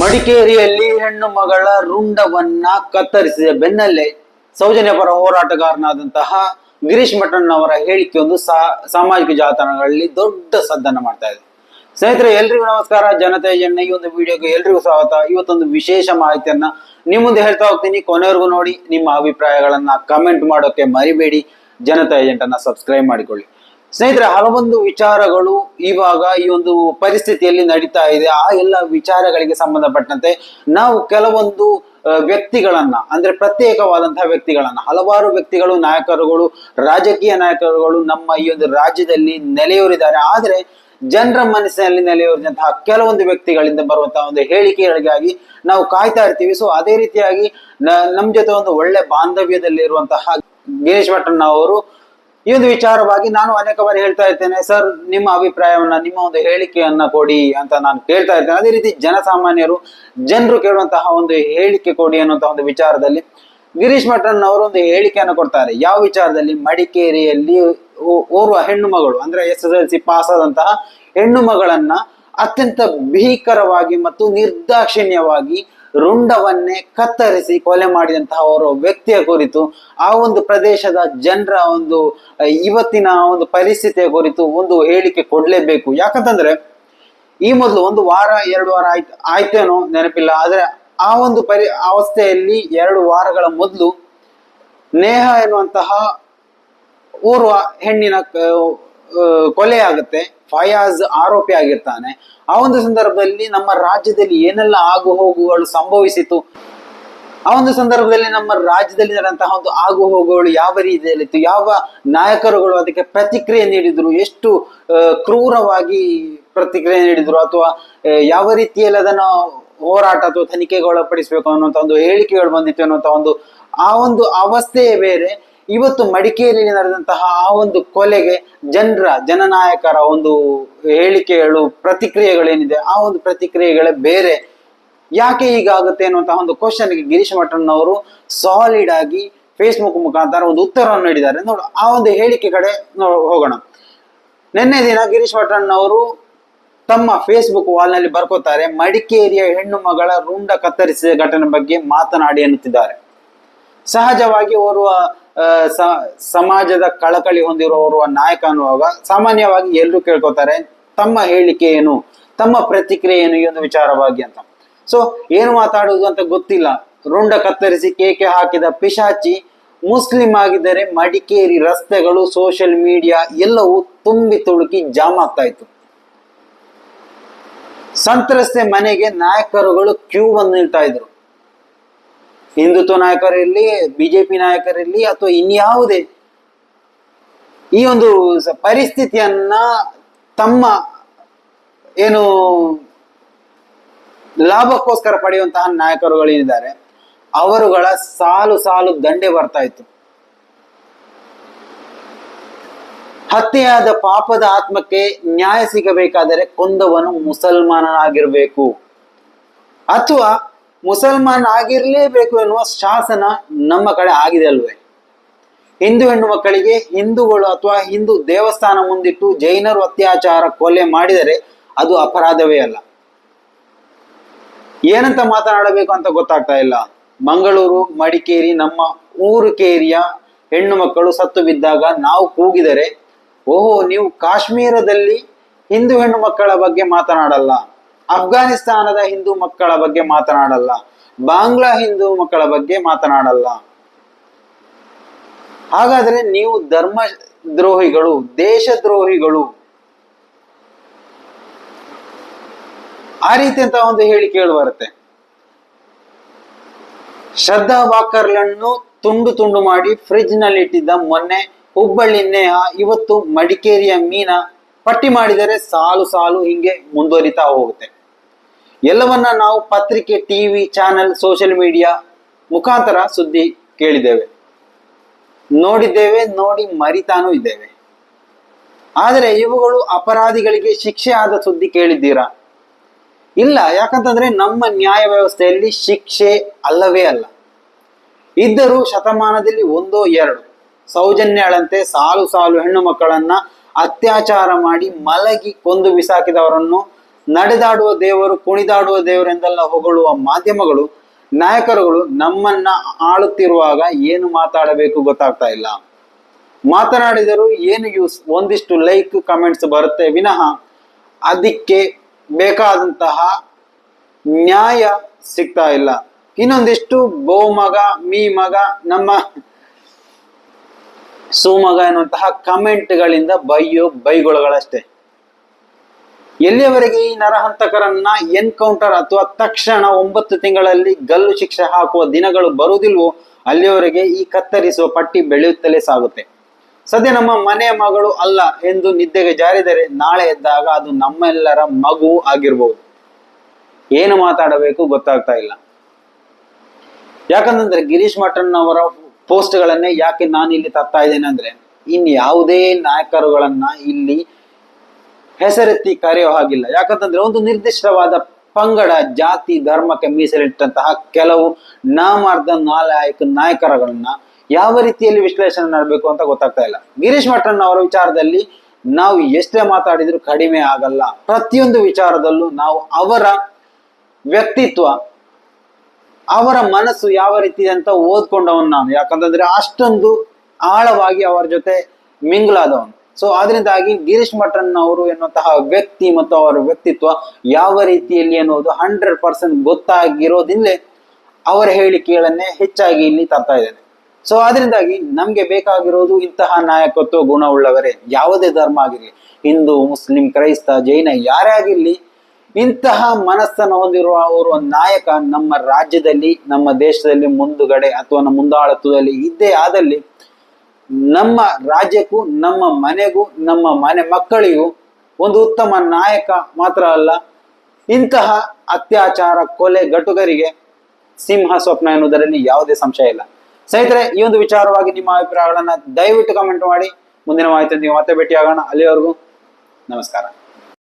ಮಡಿಕೇರಿಯಲ್ಲಿ ಹೆಣ್ಣು ಮಗಳ ರುಂಡವನ್ನ ಕತ್ತರಿಸಿದ ಬೆನ್ನಲ್ಲೇ ಸೌಜನ್ಯ ಪರ ಹೋರಾಟಗಾರನಾದಂತಹ ಗಿರೀಶ್ ಅವರ ಹೇಳಿಕೆಯೊಂದು ಸಾಮಾಜಿಕ ಜಾಲತಾಣಗಳಲ್ಲಿ ದೊಡ್ಡ ಸದ್ದನ್ನ ಮಾಡ್ತಾ ಇದೆ. ಸ್ನೇಹಿತರೆ, ಎಲ್ರಿಗೂ ನಮಸ್ಕಾರ. ಜನತೆ ಜನ ಈ ಒಂದು ವಿಡಿಯೋಗೆ ಎಲ್ರಿಗೂ ಸ್ವಾಗತ. ಇವತ್ತೊಂದು ವಿಶೇಷ ಮಾಹಿತಿಯನ್ನ ನಿಮ್ಮ ಮುಂದೆ ಹೇಳ್ತಾ ಹೋಗ್ತೀನಿ. ಕೊನೆವರೆಗೂ ನೋಡಿ, ನಿಮ್ಮ ಅಭಿಪ್ರಾಯಗಳನ್ನ ಕಮೆಂಟ್ ಮಾಡೋಕೆ ಮರಿಬೇಡಿ. ಜನತಾ ಏಜೆಂಟ್ ಅನ್ನ ಸಬ್ಸ್ಕ್ರೈಬ್ ಮಾಡಿಕೊಳ್ಳಿ. ಸ್ನೇಹಿತರೆ, ಹಲವೊಂದು ವಿಚಾರಗಳು ಇವಾಗ ಈ ಒಂದು ಪರಿಸ್ಥಿತಿಯಲ್ಲಿ ನಡೀತಾ ಇದೆ. ಆ ಎಲ್ಲ ವಿಚಾರಗಳಿಗೆ ಸಂಬಂಧಪಟ್ಟಂತೆ ನಾವು ಕೆಲವೊಂದು ವ್ಯಕ್ತಿಗಳನ್ನ, ಅಂದ್ರೆ ಪ್ರತ್ಯೇಕವಾದಂತಹ ವ್ಯಕ್ತಿಗಳನ್ನ, ಹಲವಾರು ವ್ಯಕ್ತಿಗಳು, ನಾಯಕರುಗಳು, ರಾಜಕೀಯ ನಾಯಕರುಗಳು ನಮ್ಮ ಈ ಒಂದು ರಾಜ್ಯದಲ್ಲಿ ನೆಲೆಯೂರಿದ್ದಾರೆ. ಆದ್ರೆ ಜನರ ಮನಸ್ಸಿನಲ್ಲಿ ನೆಲೆಯೂರಿದಂತಹ ಕೆಲವೊಂದು ವ್ಯಕ್ತಿಗಳಿಂದ ಬರುವಂತಹ ಒಂದು ಹೇಳಿಕೆಗಳಿಗಾಗಿ ನಾವು ಕಾಯ್ತಾ ಇರ್ತೀವಿ. ಸೊ ಅದೇ ರೀತಿಯಾಗಿ ನಮ್ ಜೊತೆ ಒಂದು ಒಳ್ಳೆ ಬಾಂಧವ್ಯದಲ್ಲಿರುವಂತಹ ಗಿರೀಶ್ ಭಟ್ಟಣ್ಣ ಅವರು ಈ ಒಂದು ವಿಚಾರವಾಗಿ ನಾನು ಅನೇಕ ಬಾರಿ ಹೇಳ್ತಾ ಇರ್ತೇನೆ. ಸರ್, ನಿಮ್ಮ ಅಭಿಪ್ರಾಯವನ್ನ, ನಿಮ್ಮ ಒಂದು ಹೇಳಿಕೆಯನ್ನ ಕೊಡಿ ಅಂತ ನಾನು ಕೇಳ್ತಾ ಇರ್ತೇನೆ. ಅದೇ ರೀತಿ ಜನಸಾಮಾನ್ಯರು, ಜನರು ಕೇಳುವಂತಹ ಒಂದು ಹೇಳಿಕೆ ಕೊಡಿ ಅನ್ನುವಂತಹ ಒಂದು ವಿಚಾರದಲ್ಲಿ ಗಿರೀಶ್ ಮಠನ್ ಅವರು ಒಂದು ಹೇಳಿಕೆಯನ್ನು ಕೊಡ್ತಾರೆ. ಯಾವ ವಿಚಾರದಲ್ಲಿ? ಮಡಿಕೇರಿಯಲ್ಲಿ ಓರ್ವ ಹೆಣ್ಣು ಮಗಳು, ಅಂದ್ರೆ S S L C pass ಆದಂತಹ ಹೆಣ್ಣು ಮಗಳನ್ನ ಅತ್ಯಂತ ಭೀಕರವಾಗಿ ಮತ್ತು ನಿರ್ದಾಕ್ಷಿಣ್ಯವಾಗಿ ರುಂಡವನ್ನೇ ಕತ್ತರಿಸಿ ಕೊಲೆ ಮಾಡಿದಂತಹ ಅವರ ವ್ಯಕ್ತಿಯ ಕುರಿತು, ಆ ಒಂದು ಪ್ರದೇಶದ ಜನರ ಒಂದು ಇವತ್ತಿನ ಒಂದು ಪರಿಸ್ಥಿತಿಯ ಕುರಿತು ಒಂದು ಹೇಳಿಕೆ ಕೊಡಲೇಬೇಕು. ಯಾಕಂತಂದ್ರೆ, ಈ ಮೊದಲು ಒಂದು ವಾರ, ಎರಡು ವಾರ ಆಯ್ತು, ಆಯ್ತೇನೋ ನೆನಪಿಲ್ಲ, ಆದರೆ ಆ ಒಂದು ಪರಿ, ಅವಸ್ಥೆಯಲ್ಲಿ ಎರಡು ವಾರಗಳ ಮೊದಲು ನೇಹ ಎನ್ನುವಂತಹ ಓರ್ವ ಹೆಣ್ಣಿನ ಕೊಲೆ ಆಗುತ್ತೆ. ಫಯಾಜ್ ಆರೋಪಿ ಆಗಿರ್ತಾನೆ. ಆ ಒಂದು ಸಂದರ್ಭದಲ್ಲಿ ನಮ್ಮ ರಾಜ್ಯದಲ್ಲಿ ಏನೆಲ್ಲ ಆಗು ಹೋಗುಗಳು ಸಂಭವಿಸಿತು? ಆ ಒಂದು ಸಂದರ್ಭದಲ್ಲಿ ನಮ್ಮ ರಾಜ್ಯದಲ್ಲಿ ನಡೆದಂತಹ ಒಂದು ಆಗು ಹೋಗುಗಳು ಯಾವ ರೀತಿಯಲ್ಲಿತ್ತು? ಯಾವ ನಾಯಕರುಗಳು ಅದಕ್ಕೆ ಪ್ರತಿಕ್ರಿಯೆ ನೀಡಿದ್ರು? ಎಷ್ಟು ಕ್ರೂರವಾಗಿ ಪ್ರತಿಕ್ರಿಯೆ ನೀಡಿದ್ರು? ಅಥವಾ ಯಾವ ರೀತಿಯಲ್ಲಿ ಅದನ್ನು ಹೋರಾಟ ಅಥವಾ ತನಿಖೆಗೆ ಒಳಪಡಿಸಬೇಕು ಅನ್ನುವಂಥ ಒಂದು ಹೇಳಿಕೆಗಳು ಬಂದಿತ್ತು ಅನ್ನುವಂಥ ಒಂದು, ಆ ಒಂದು ಅವಸ್ಥೆಯೇ ಬೇರೆ. ಇವತ್ತು ಮಡಿಕೇರಿಯಲ್ಲಿ ನಡೆದಂತಹ ಆ ಒಂದು ಕೊಲೆಗೆ ಜನರ, ಜನನಾಯಕರ ಒಂದು ಹೇಳಿಕೆಗಳು ಪ್ರತಿಕ್ರಿಯೆಗಳೇನಿದೆ, ಆ ಒಂದು ಪ್ರತಿಕ್ರಿಯೆಗಳೇ ಬೇರೆ. ಯಾಕೆ ಹೀಗಾಗುತ್ತೆ ಅನ್ನುವಂತಹ ಒಂದು ಕ್ವಶನ್ಗೆ ಗಿರೀಶ್ ಮಠನ್ ಅವರು ಸಾಲಿಡ್ ಆಗಿ ಫೇಸ್ಬುಕ್ ಮುಖಾಂತರ ಒಂದು ಉತ್ತರವನ್ನು ನೀಡಿದ್ದಾರೆ. ನೋಡು, ಆ ಒಂದು ಹೇಳಿಕೆ ಕಡೆ ಹೋಗೋಣ. ನಿನ್ನೆ ದಿನ ಗಿರೀಶ್ ಮಠನ್ ಅವರು ತಮ್ಮ ಫೇಸ್ಬುಕ್ ವಾಲ್ನಲ್ಲಿ ಬರ್ಕೋತಾರೆ, ಮಡಿಕೇರಿಯ ಹೆಣ್ಣು ಮಗಳ ರುಂಡ ಕತ್ತರಿಸಿದ ಘಟನೆ ಬಗ್ಗೆ ಮಾತನಾಡಿ ಎನ್ನುತ್ತಿದ್ದಾರೆ. ಸಹಜವಾಗಿ ಓರ್ವ ಸಮಾಜದ ಕಳಕಳಿ ಹೊಂದಿರುವವರು ನಾಯಕ ಅನ್ನುವಾಗ ಸಾಮಾನ್ಯವಾಗಿ ಎಲ್ಲರೂ ಕೇಳ್ಕೊತಾರೆ, ತಮ್ಮ ಹೇಳಿಕೆ ಏನು, ತಮ್ಮ ಪ್ರತಿಕ್ರಿಯೆ ಏನು ಈ ಒಂದು ವಿಚಾರವಾಗಿ ಅಂತ. ಸೊ ಏನು ಮಾತಾಡುವುದು ಅಂತ ಗೊತ್ತಿಲ್ಲ. ರುಂಡ ಕತ್ತರಿಸಿ ಕೇಕೆ ಹಾಕಿದ ಪಿಶಾಚಿ ಮುಸ್ಲಿಂ ಆಗಿದ್ದರೆ ಮಡಿಕೇರಿ ರಸ್ತೆಗಳು ಸೋಷಿಯಲ್ ಮೀಡಿಯಾ ಎಲ್ಲವೂ ತುಂಬಿ ತುಳುಕಿ ಜಾಮ್ ಆಗ್ತಾ ಇತ್ತು. ಸಂತ್ರಸ್ತೆ ಮನೆಗೆ ನಾಯಕರುಗಳು ಕ್ಯೂ ಬಂದು ನಿಲ್ತಾ ಇದ್ರು. ಹಿಂದುತ್ವ ನಾಯಕರಿರಲಿ ಬಿಜೆಪಿ ನಾಯಕರಿರಲಿ ಅಥವಾ ಇನ್ಯಾವುದೇ ಈ ಒಂದು ಪರಿಸ್ಥಿತಿಯನ್ನ ತಮ್ಮ ಏನು ಲಾಭಕ್ಕೋಸ್ಕರ ಪಡೆಯುವಂತಹ ನಾಯಕರುಗಳೇನಿದ್ದಾರೆ ಅವರುಗಳ ಸಾಲು ಸಾಲು ದಂಡೆ ಬರ್ತಾ ಇತ್ತು. ಹತ್ಯೆಯಾದ ಪಾಪದ ಆತ್ಮಕ್ಕೆ ನ್ಯಾಯ ಸಿಗಬೇಕಾದರೆ ಕೊಂದವನು ಮುಸಲ್ಮಾನನಾಗಿರ್ಬೇಕು. ಅಥವಾ ಮುಸಲ್ಮಾನ್ ಆಗಿರಲೇಬೇಕು ಎನ್ನುವ ಶಾಸನ ನಮ್ಮ ಕಡೆ ಆಗಿದೆ ಅಲ್ವೇ? ಹಿಂದೂ ಹೆಣ್ಣು ಮಕ್ಕಳಿಗೆ ಹಿಂದೂಗಳು ಅಥವಾ ಹಿಂದೂ ದೇವಸ್ಥಾನ ಮುಂದಿಟ್ಟು ಜೈನರು ಅತ್ಯಾಚಾರ ಕೊಲೆ ಮಾಡಿದರೆ ಅದು ಅಪರಾಧವೇ ಅಲ್ಲ. ಏನಂತ ಮಾತನಾಡಬೇಕು ಅಂತ ಗೊತ್ತಾಗ್ತಾ ಇಲ್ಲ. ಮಂಗಳೂರು, ಮಡಿಕೇರಿ, ನಮ್ಮ ಊರು ಕೇರಿಯ ಹೆಣ್ಣು ಮಕ್ಕಳು ಸತ್ತು ಬಿದ್ದಾಗ ನಾವು ಕೂಗಿದರೆ, ಓಹೋ, ನೀವು ಕಾಶ್ಮೀರದಲ್ಲಿ ಹಿಂದೂ ಹೆಣ್ಣು ಮಕ್ಕಳ ಬಗ್ಗೆ ಮಾತನಾಡಲ್ಲ. ಅಫ್ಘಾನಿಸ್ತಾನದ ಹಿಂದೂ ಮಕ್ಕಳ ಬಗ್ಗೆ ಮಾತನಾಡಲ್ಲ. ಬಾಂಗ್ಲಾ ಹಿಂದೂ ಮಕ್ಕಳ ಬಗ್ಗೆ ಮಾತನಾಡಲ್ಲ. ಹಾಗಾದ್ರೆ ನೀವು ಧರ್ಮ ದ್ರೋಹಿಗಳು ದೇಶದ್ರೋಹಿಗಳು. ಆ ರೀತಿ ಅಂತ ಒಂದು ಹೇಳಿಕೆಗಳು ಬರುತ್ತೆ. ಶ್ರದ್ಧಾ ವಾಕರ್ಲನ್ನು ತುಂಡು ತುಂಡು ಮಾಡಿ ಫ್ರಿಜ್ನಲ್ಲಿ ಇಟ್ಟಿದ್ದ ಮೊನ್ನೆ ಹುಬ್ಬಳ್ಳಿ ಇವತ್ತು ಮಡಿಕೇರಿಯ ಮೀನ ಪಟ್ಟಿ ಮಾಡಿದರೆ ಸಾಲು ಸಾಲು ಹಿಂಗೆ ಮುಂದುವರಿತಾ ಹೋಗುತ್ತೆ. ಎಲ್ಲವನ್ನ ನಾವು ಪತ್ರಿಕೆ, ಟಿವಿ, ಚಾನೆಲ್, ಸೋಷಿಯಲ್ ಮೀಡಿಯಾ ಮುಖಾಂತರ ಸುದ್ದಿ ಕೇಳಿದ್ದೇವೆ. ನೋಡಿದ್ದೇವೆ, ನೋಡಿ ಮರಿತಾನೂ ಇದ್ದೇವೆ. ಆದರೆ ಇವುಗಳು ಅಪರಾಧಿಗಳಿಗೆ ಶಿಕ್ಷೆ ಆದ ಸುದ್ದಿ ಕೇಳಿದ್ದೀರಾ? ಇಲ್ಲ, ಯಾಕಂತಂದ್ರೆ ನಮ್ಮ ನ್ಯಾಯ ವ್ಯವಸ್ಥೆಯಲ್ಲಿ ಶಿಕ್ಷೆ ಅಲ್ಲವೇ ಅಲ್ಲ. ಇದ್ದರೂ ಶತಮಾನದಲ್ಲಿ ಒಂದೋ ಎರಡು ಸೌಜನ್ಯಗಳಂತೆ ಸಾಲು ಸಾಲು ಹೆಣ್ಣು ಮಕ್ಕಳನ್ನ ಅತ್ಯಾಚಾರ ಮಾಡಿ ಮಲಗಿ ಕೊಂದು ಬಿಸಾಕಿದವರನ್ನು ನಡೆದಾಡುವ ದೇವರು, ಕುಣಿದಾಡುವ ದೇವರೆಂದೆಲ್ಲ ಹೊಗಳುವ ಮಾಧ್ಯಮಗಳು, ನಾಯಕರುಗಳು ನಮ್ಮನ್ನ ಆಳುತ್ತಿರುವಾಗ ಏನು ಮಾತಾಡಬೇಕು ಗೊತ್ತಾಗ್ತಾ ಇಲ್ಲ. ಮಾತನಾಡಿದರು ಏನು ಯೂಸ್, ಒಂದಿಷ್ಟು ಲೈಕ್, ಕಮೆಂಟ್ಸ್ ಬರುತ್ತೆ ವಿನಃ ಅದಕ್ಕೆ ಬೇಕಾದಂತಹ ನ್ಯಾಯ ಸಿಗ್ತಾ ಇಲ್ಲ. ಇನ್ನೊಂದಿಷ್ಟು ಬೋಮಗ ಮೀ ಮಗ ನಮ್ಮ ಸುಮಗ ಎನ್ನುವಂತಹ ಕಮೆಂಟ್ಗಳಿಂದ ಬೈಯೋ ಬೈಗುಳಗಳಷ್ಟೇ. ಎಲ್ಲಿಯವರೆಗೆ ಈ ನರಹಂತಕರನ್ನ ಎನ್ಕೌಂಟರ್ ಅಥವಾ ತಕ್ಷಣ ಒಂಬತ್ತು ತಿಂಗಳಲ್ಲಿ ಗಲ್ಲು ಶಿಕ್ಷೆ ಹಾಕುವ ದಿನಗಳು ಬರುವುದಿಲ್ವೋ, ಅಲ್ಲಿಯವರೆಗೆ ಈ ಕತ್ತರಿಸುವ ಪಟ್ಟಿ ಬೆಳೆಯುತ್ತಲೇ ಸಾಗುತ್ತೆ. ಸದ್ಯ ನಮ್ಮ ಮನೆಯ ಮಗಳು ಅಲ್ಲ ಎಂದು ನಿದ್ದೆಗೆ ಜಾರಿದರೆ ನಾಳೆ ಎದ್ದಾಗ ಅದು ನಮ್ಮೆಲ್ಲರ ಮಗು ಆಗಿರ್ಬೋದು. ಏನು ಮಾತಾಡಬೇಕು ಗೊತ್ತಾಗ್ತಾ ಇಲ್ಲ. ಯಾಕಂತಂದ್ರೆ ಗಿರೀಶ್ ಮಠನ್ ಅವರ ಪೋಸ್ಟ್ಗಳನ್ನೇ ಯಾಕೆ ನಾನು ಇಲ್ಲಿ ತರ್ತಾ ಇದ್ದೇನೆ ಅಂದ್ರೆ, ಇನ್ ಯಾವುದೇ ನಾಯಕರುಗಳನ್ನ ಇಲ್ಲಿ ಹೆಸರೆತ್ತಿ ಕರೆಯೋ ಹಾಗಿಲ್ಲ. ಯಾಕಂತಂದ್ರೆ ಒಂದು ನಿರ್ದಿಷ್ಟವಾದ ಪಂಗಡ, ಜಾತಿ, ಧರ್ಮಕ್ಕೆ ಮೀಸಲಿಟ್ಟಂತಹ ಕೆಲವು ನಾಮಾರ್ಧ ನಾಲಾಯಕ ನಾಯಕರುಗಳನ್ನ ಯಾವ ರೀತಿಯಲ್ಲಿ ವಿಶ್ಲೇಷಣೆ ಮಾಡಬೇಕು ಅಂತ ಗೊತ್ತಾಗ್ತಾ ಇಲ್ಲ. ಗಿರೀಶ್ ಮಠಣ್ಣ ಅವರ ವಿಚಾರದಲ್ಲಿ ನಾವು ಎಷ್ಟೇ ಮಾತಾಡಿದ್ರು ಕಡಿಮೆ ಆಗಲ್ಲ. ಪ್ರತಿಯೊಂದು ವಿಚಾರದಲ್ಲೂ ನಾವು ಅವರ ವ್ಯಕ್ತಿತ್ವ, ಅವರ ಮನಸ್ಸು ಯಾವ ರೀತಿ ಅಂತ ಓದ್ಕೊಂಡವನು ನಾನು. ಯಾಕಂತಂದ್ರೆ ಅಷ್ಟೊಂದು ಆಳವಾಗಿ ಅವರ ಜೊತೆ ಮಿಂಗ್ಲಾದವನು. ಸೊ ಅದರಿಂದಾಗಿ ಗಿರೀಶ್ ಮಠನ್ ಅವರು ಎನ್ನುವಂತಹ ವ್ಯಕ್ತಿ ಮತ್ತು ಅವರ ವ್ಯಕ್ತಿತ್ವ ಯಾವ ರೀತಿಯಲ್ಲಿ ಅನ್ನೋದು ಹಂಡ್ರೆಡ್ ಪರ್ಸೆಂಟ್ ಗೊತ್ತಾಗಿರೋದಿಂದಲೇ ಅವರ ಹೇಳಿಕೆಗಳನ್ನೇ ಹೆಚ್ಚಾಗಿ ಇಲ್ಲಿ ತರ್ತಾ ಇದ್ದೇನೆ. ಸೊ ಅದರಿಂದಾಗಿ ನಮ್ಗೆ ಬೇಕಾಗಿರೋದು ಇಂತಹ ನಾಯಕತ್ವ ಗುಣವುಳ್ಳವರೇ, ಯಾವುದೇ ಧರ್ಮ ಆಗಿರಲಿ, ಹಿಂದೂ, ಮುಸ್ಲಿಂ, ಕ್ರೈಸ್ತ, ಜೈನ, ಯಾರೇ ಆಗಿರಲಿ, ಇಂತಹ ಮನಸ್ಸನ್ನು ಹೊಂದಿರುವ ಅವರು ನಾಯಕ ನಮ್ಮ ರಾಜ್ಯದಲ್ಲಿ, ನಮ್ಮ ದೇಶದಲ್ಲಿ ಮುಂದುಗಡೆ ಅಥವಾ ನಮ್ಮ ಮುಂದಾಳತ್ವದಲ್ಲಿ ಇದ್ದೇ ಆದಲ್ಲಿ ನಮ್ಮ ರಾಜ್ಯಕ್ಕೂ, ನಮ್ಮ ಮನೆಗೂ, ನಮ್ಮ ಮನೆ ಮಕ್ಕಳಿಗೂ ಒಂದು ಉತ್ತಮ ನಾಯಕ ಮಾತ್ರ ಅಲ್ಲ, ಇಂತಹ ಅತ್ಯಾಚಾರ, ಕೊಲೆ ಗಟುಗರಿಗೆ ಸಿಂಹ ಸ್ವಪ್ನ ಎನ್ನುವುದರಲ್ಲಿ ಯಾವುದೇ ಸಂಶಯ ಇಲ್ಲ. ಸ್ನೇಹಿತರೆ, ಈ ಒಂದು ವಿಚಾರವಾಗಿ ನಿಮ್ಮ ಅಭಿಪ್ರಾಯಗಳನ್ನ ದಯವಿಟ್ಟು ಕಮೆಂಟ್ ಮಾಡಿ. ಮುಂದಿನ ಮಾಹಿತಿ ಮತ್ತೆ ಭೇಟಿಯಾಗೋಣ. ಅಲ್ಲಿವರೆಗೂ ನಮಸ್ಕಾರ.